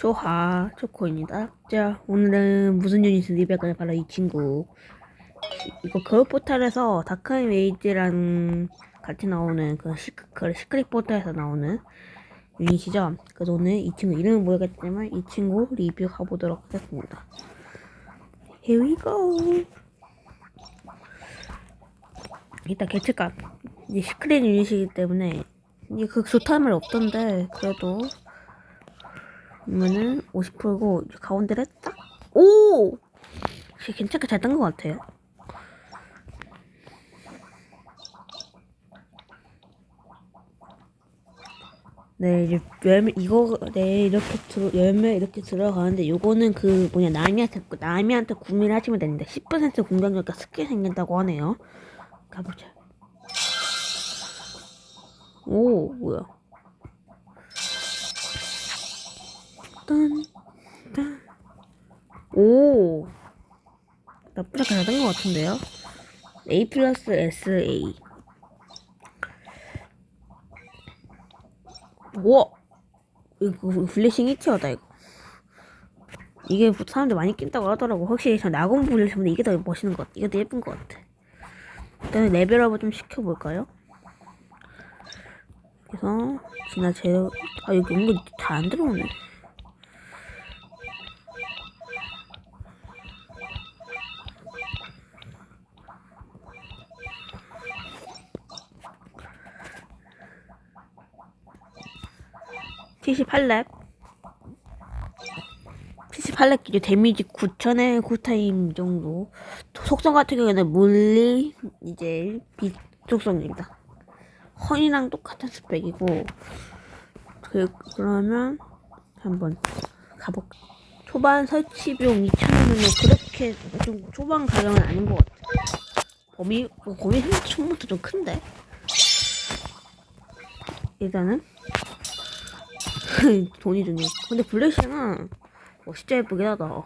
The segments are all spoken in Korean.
조하 초코입니다. 자 오늘은 무슨 유닛을 리뷰할까요? 바로 이 친구 이거 거울 포탈에서 다크인 웨이즈랑 같이 나오는 그 시크, 그 시크릿 포탈에서 나오는 유닛이죠. 그래서 오늘 이 친구 이름은 모르겠지만 이 친구 리뷰 가보도록 하겠습니다. Here we go. 일단 개체값 이제 시크릿 유닛이기 때문에 이게 그 좋다는 말 없던데 그래도 그러면은 50%고 가운데를 딱 오! 괜찮게 잘뜬것 같아요. 네, 이제 열매 이거 네 이렇게 들어 열매 이렇게 들어가는데 요거는 그 뭐냐 나미한테 나미한테 구매를 하시면 되는데 10% 공격력과 스킬 생긴다고 하네요. 가보자. 오 뭐야? 딴, 딴. 오. 나쁘지 않게 잘된 것 같은데요? A 플러스 SA 우와. 이거 블레싱 1티어다 이거. 이게 사람들 많이 낀다고 하더라고. 확실히 저 낙원 블레싱보다 이게 더 멋있는 것 같아. 이게 더 예쁜 것 같아. 일단 레벨업을 좀 시켜볼까요? 그래서 지나 제아 여기 은근 잘안 들어오네 78렙. 78렙 기준 데미지 9천에 9타임 정도. 속성 같은 경우에는 물리 이제 빛 속성입니다. 헌이랑 똑같은 스펙이고 그, 그러면 한번 가볼까 초반 설치 비용 2천원이면 그렇게 좀 초반 가격은 아닌 것 같아 범위 범위 생각보다 좀 큰데. 일단은 돈이 드네. 근데 블랙시는 어, 진짜 예쁘긴 하다.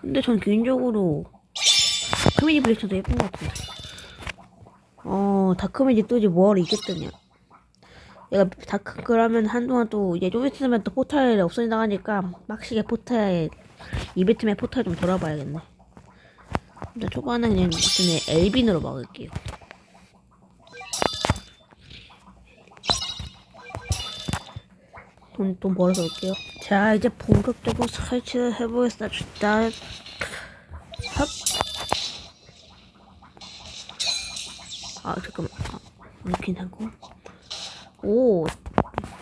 근데 전 개인적으로 다크미니 블랙시 더 예쁜 것 같은데. 어, 다크미니 뜨지 뭐하러 이겼더냐. 얘가 다크 그러면 한동안 또 이제 좀 있으면 또 포탈 없어져 나가니까 빡시게 포탈 이베트맨 포탈 좀 돌아봐야겠네. 일단 초반에 그냥 일단 엘빈으로 막을게요. 돈, 돈 벌어서 올게요. 자, 이제 본격적으로 설치를 해보겠습니다. 헙. 아, 잠깐만. 아, 하고. 오.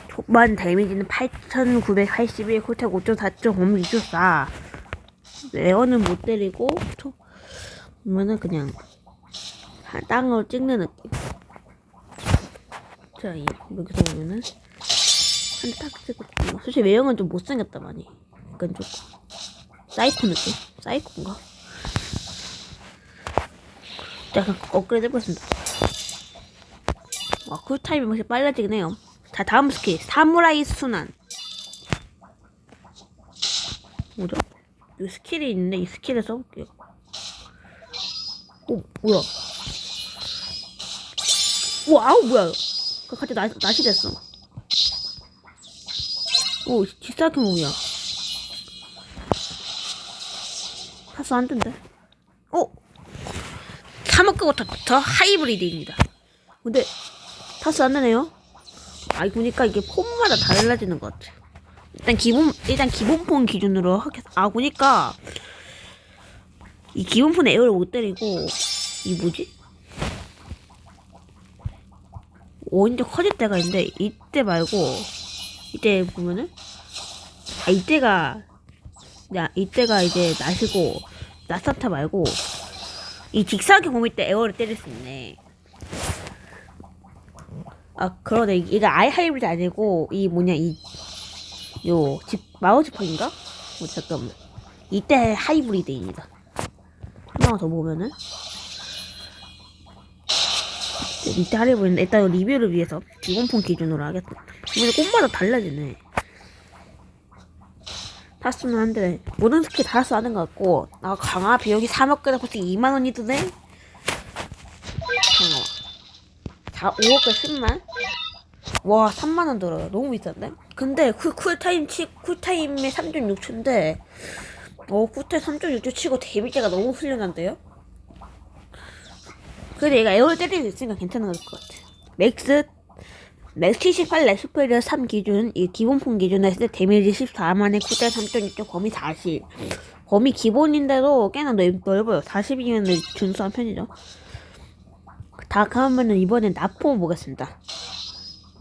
초반 데미지는 8,981, 호텔 5.4.5, 2.4. 레어는 못 때리고, 초, 그러면은 그냥, 땅을 찍는 느낌. 자, 이, 여기서 보면은, 쓰고 솔직히 외형은 좀 못생겼다 많이. 약간 좀 사이코 느낌? 사이코인가? 약간 업그레이드 해보겠습니다. 와 쿨타임이 확실히 빨라지긴 해요. 자 다음 스킬. 사무라이 순환. 뭐죠? 이 스킬이 있는데 이 스킬을 써볼게요. 오 뭐야? 와우 뭐야? 갑자기 나, 낫이 됐어 오, 뒷사기 뭐야? 파스 안 된대. 오! 3억 그부터 하이브리드입니다. 근데 파스 안 되네요. 아이 보니까 이게 폼마다 달라지는 것 같아. 일단 기본 일단 기본 폼 기준으로 하겠. 아 보니까 이 기본 폼 에어를 못 때리고 이 뭐지? 오인데 커질 때가 있는데 이때 말고 이때 보면은 아 이때가 야 이때가 이제 나시고 나사타 말고 이 직사기 공일 때 에어를 때릴 수 있네. 아 그러네 이게 아이 하이브리드 아니고 이 뭐냐 이 요 집 마우스판인가? 뭐 잠깐만 이때 하이브리드입니다. 하나 더 보면은 이때 하이브리드 일단 리뷰를 위해서 기본폰 기준으로 하겠다. 근데 꽃마다 달라지네. 타스는 한데 모든 스킬 다 쓰는 것 같고 아 강화 비용이 3억까지 벌써 2만 원이 드네. 강화. 자 5억까지 10만. 와 3만 원 들어요 너무 비싼데? 근데 그 쿨타임 치 쿨타임에 3.6초인데 어 쿨타임 3.6초 치고 데미지가 너무 훌륭한데요? 근데 얘가 에어를 때릴 수 있으니까 괜찮은 것 같아 맥스 맥스 78 레스페리어 3 기준 이 기본품 기준으로 했을 때 데미지 14만에 쿨타임 3.6초 범위 40 범위 기본인데도 꽤나 넓, 넓어요 40이면 준수한 편이죠 다 그러면은 이번엔 나포 보겠습니다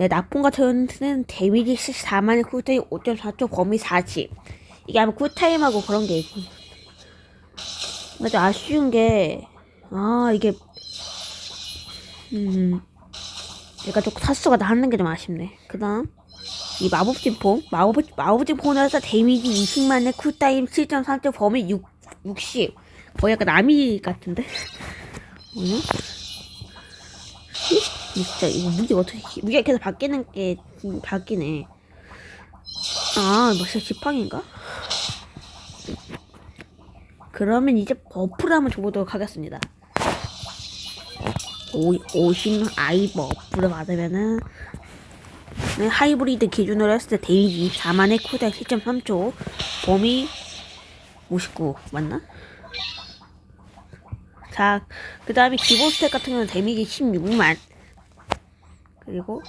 네, 나쁜 같은 데미지 14만의 쿨타임 5.4초 범위 40. 이게 아마 쿨타임하고 그런 게 있고. 좀 아쉬운 게, 아, 이게, 음, 얘가 조금 사수가 나는 게 좀 아쉽네. 그 다음, 이 마법진포. 마법, 마법진포에서 데미지 20만의 쿨타임 7.3초 범위 6, 60. 거의 약간 나미 같은데? 응? 진짜 이거 무기 어떻게 무기가 계속 바뀌는 게 음, 바뀌네. 아, 뭐 진짜 지팡인가? 그러면 이제 버프를 한번 줘보도록 하겠습니다. 오, 오신 아이 버프를 받으면은 네, 하이브리드 기준으로 했을 때 데미지 4만의 코덱 7.3초 범위 59 맞나? 자, 그 다음에 기본 스택 같은 경우는 데미지 16만 그리고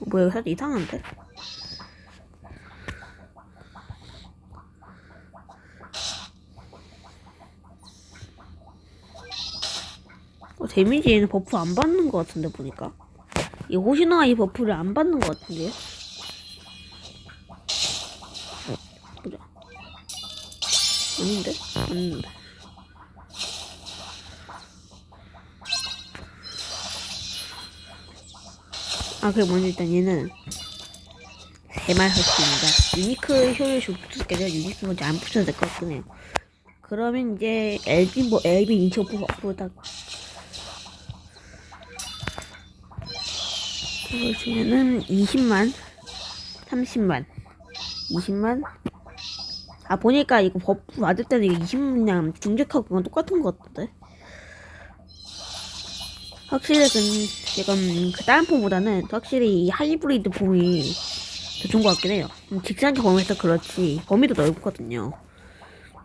뭐야 이거 이상한데? 데미지에는 버프 안 받는 것 같은데 보니까 이 호시노가 이 버프를 안 받는 것 같은데요? 보자 아닌데? 아닌데 아 그게 뭔지 일단 얘는 세말 설치입니다 유니크 효율이 좀 붙였겠죠? 유니크 먼저 안 붙여도 될 것 같긴 해요 그러면 이제 LB 뭐 LB 인치 버프 딱 주면은 20만 30만. 20만? 아 보니까 이거 버프 받을 때는 이거 20만 중직하고 그건 똑같은 것 같은데? 확실히 그 지금 그 다른 폼보다는 확실히 이 하이브리드 폼이 더 좋은 것 같긴 해요. 음, 직선적 범위에서 그렇지 범위도 넓거든요.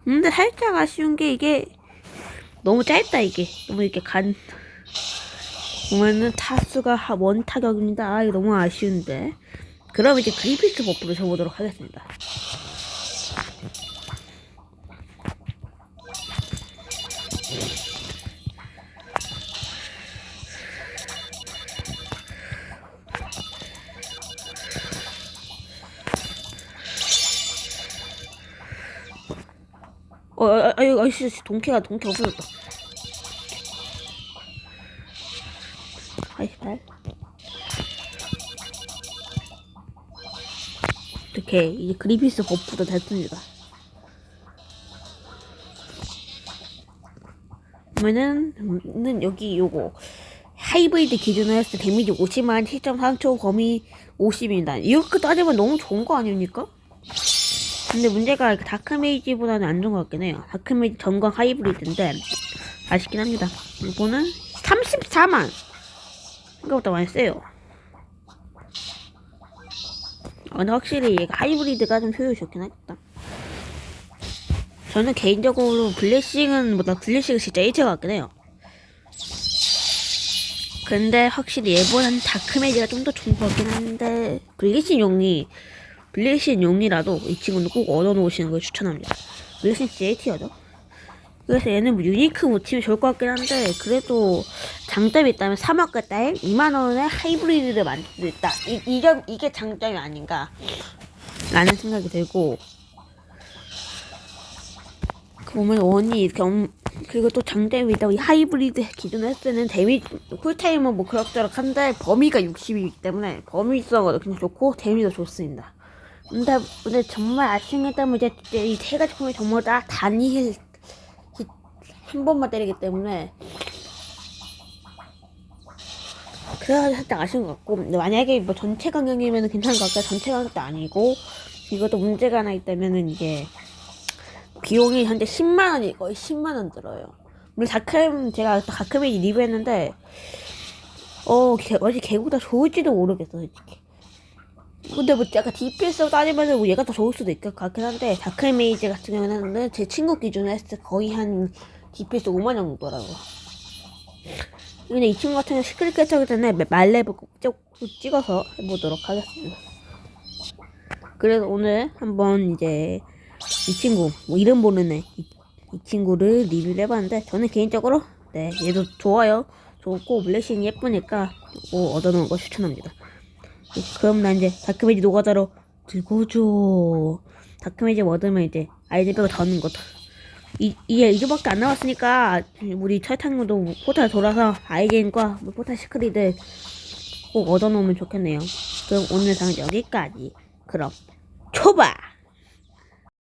근데 살짝 아쉬운 게 이게 너무 짧다 이게. 너무 이렇게 간 보면은 타수가 하- 원 타격입니다. 아, 이거 너무 아쉬운데. 그럼 이제 그리피스 버프를 줘보도록 하겠습니다. 어, 아, 아, 아유, 아이씨, 동캐가, 동캐 없어졌다. 88 이렇게 이제 그리피스 버프도 됐습니다. 그러면은 는 여기 요거 하이브리드 기준으로 했을 때 데미지 50만 7.3초 범위 50입니다. 이렇게 따지면 너무 좋은 거 아닙니까? 근데 문제가 다크메이지보다는 안 좋은 것 같긴 해요. 다크메이지 전광 하이브리드인데 아쉽긴 합니다. 이거는 34만 생각보다 많이 세요. 아, 근데 확실히 얘가 하이브리드가 좀 효율이 좋긴 하겠다. 저는 개인적으로 블레싱은 보다 블레싱은 진짜 1차 같긴 해요. 근데 확실히 얘보다는 다크메이지가 좀 더 좋은 것 같긴 한데 블레싱 용이 블레싱 용이라도 이 친구는 꼭 얻어놓으시는 걸 추천합니다. 블레싱 진짜 1티어죠. 그래서 얘는 뭐 유니크 모티브 좋을 것 같긴 한데 그래도 장점이 있다면 3억과 딸 2만원의 하이브리드를 만들 수 있다. 이, 이 점, 이게 장점이 아닌가 라는 생각이 들고. 그 보면 원이 엄, 그리고 또 장점이 있다고 이 하이브리드 기준으로 했을 때는 데미지 쿨타임은 뭐 그럭저럭 한데 범위가 60이기 때문에 범위성은 그냥 좋고 데미도 좋습니다. 근데, 근데 정말 아쉬운 게 있다면 이제 이세 가지 품이 전부 다 단일 한 번만 때리기 때문에 그래가지고 살짝 아쉬운 것 같고 만약에 뭐 전체 강경이면 괜찮을 것 같아요 전체 강경도 아니고 이것도 문제가 하나 있다면은 이게 비용이 현재 10만 원이 거의 10만 원 들어요. 물론 다크맨 제가 다크맨 리뷰했는데 어 개, 어제 개보다 좋을지도 모르겠어 솔직히. 근데 뭐 약간 DPS로 따지면 뭐 얘가 더 좋을 수도 있을 것 같긴 한데 다크메이즈 같은 경우는 제 친구 기준으로 했을 때 거의 한 DPS 5만 정도더라고. 근데 이 친구 같은 경우 시크릿 개척이 전에 말레브 찍어서 해보도록 하겠습니다. 그래서 오늘 한번 이제 이 친구 뭐 이름 모르네 이, 이 친구를 리뷰를 해봤는데 저는 개인적으로 네 얘도 좋아요 좋고 블레싱 예쁘니까 이거 얻어놓은 거 추천합니다 네, 그럼 나 이제 다크메지 노가다로 들고 줘 다크메지 얻으면 이제 아이디백을 더 넣는 거다 이, 이게 이거밖에 안 남았으니까 우리 철탕도 포탈 돌아서 아이젠과 뭐 포탈 시크릿을 꼭 얻어놓으면 좋겠네요. 그럼 오늘 영상 여기까지. 그럼 초바